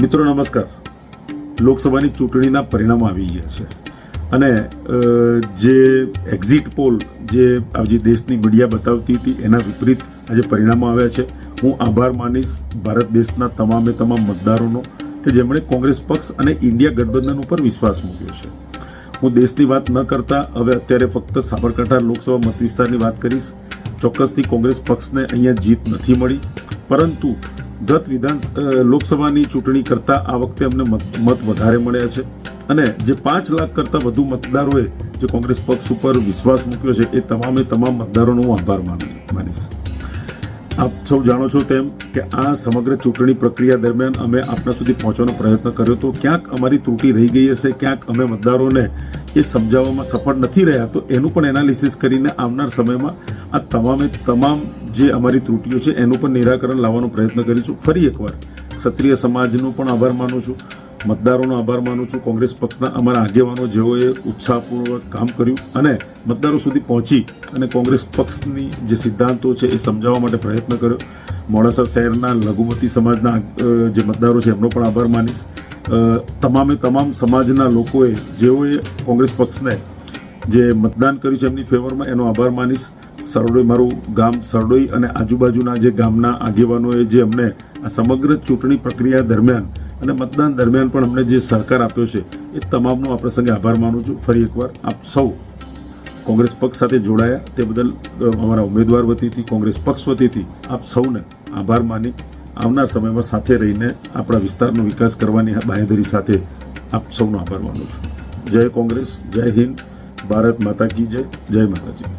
મિત્રો, નમસ્કાર. લોકસભાની ચૂંટણીના પરિણામો આવી ગયા છે. અને જે એક્ઝિટ પોલ જે આજે દેશની મીડિયા બતાવતી હતી, એના વિપરીત આજે પરિણામો આવ્યા છે. હું આભાર માનીશ ભારત દેશના તમામે તમામ મતદારોનો કે જેમણે કોંગ્રેસ પક્ષ અને ઇન્ડિયા ગઠબંધન ઉપર વિશ્વાસ મૂક્યો છે. હું દેશની વાત ન કરતા હવે અત્યારે ફક્ત સાબરકાંઠા લોકસભા મતવિસ્તારની વાત કરીશ. ચોક્કસથી કોંગ્રેસ પક્ષને અહીંયા જીત નથી મળી. પરંતુ ગત વિધાન લોકસભાની ચૂંટણી કરતાં આ વખતે અમને મત વધારે મળ્યા છે. અને જે પાંચ લાખ કરતાં વધુ મતદારોએ જે કોંગ્રેસ પક્ષ ઉપર વિશ્વાસ મૂક્યો છે, એ તમામે તમામ મતદારોનો હું આભાર માનું, માનીશ. આપ સૌ જાણો છો તેમ કે આ સમગ્ર ચૂંટણી પ્રક્રિયા દરમિયાન અમે આપના સુધી પહોંચવાનો પ્રયત્ન કર્યો તો ક્યાંક અમારી ત્રુટિ રહી ગઈ હશે, ક્યાંક અમે મતદારોને એ સમજાવવામાં સફળ નથી રહ્યા, તો એનું પણ એનાલિસિસ કરીને આવનાર સમયમાં આ તમામે તમામ જે અમારી ત્રુટિઓ છે, એનું પણ નિરાકરણ લાવવાનો પ્રયત્ન કરીશું. ફરી એકવાર ક્ષત્રિય સમાજનો પણ આભાર માનું છું. મતદારોનો આભાર માનું છું. કોંગ્રેસ પક્ષના અમારા આગેવાનો જેઓએ ઉત્સાહપૂર્વક કામ કર્યું અને મતદારો સુધી પહોંચી અને કોંગ્રેસ પક્ષની જે સિદ્ધાંતો છે, એ સમજાવવા માટે પ્રયત્ન કર્યો. મોડાસા શહેરના લઘુમતી સમાજના જે મતદારો છે, એમનો પણ આભાર માનીશ. તમામે તમામ સમાજના લોકોએ, જેઓએ કોંગ્રેસ પક્ષને જે મતદાન કર્યું છે, એમની ફેવરમાં એનો આભાર માનીશ. સરડોઈ મારું ગામ સરડોઈ અને આજુબાજુના જે ગામના આગેવાનોએ જે અમને આ સમગ્ર ચૂંટણી પ્રક્રિયા દરમિયાન અને મતદાન દરમિયાન પણ અમને જે સહકાર આપ્યો છે, એ તમામનો આ પ્રસંગે આભાર માનું છું. ફરી એકવાર આપ સૌ કોંગ્રેસ પક્ષ સાથે જોડાયા. તે બદલ અમારા ઉમેદવાર વતીથી કોંગ્રેસ પક્ષ વતીથી આપ સૌને આભાર માની આવનાર સમયમાં સાથે રહીને આપણા વિસ્તારનો વિકાસ કરવાની બાહેધરી સાથે આપ સૌનો આભાર માનું છું. જય કોંગ્રેસ, જય હિન્દ, ભારત માતા કી જય જય માતાજી.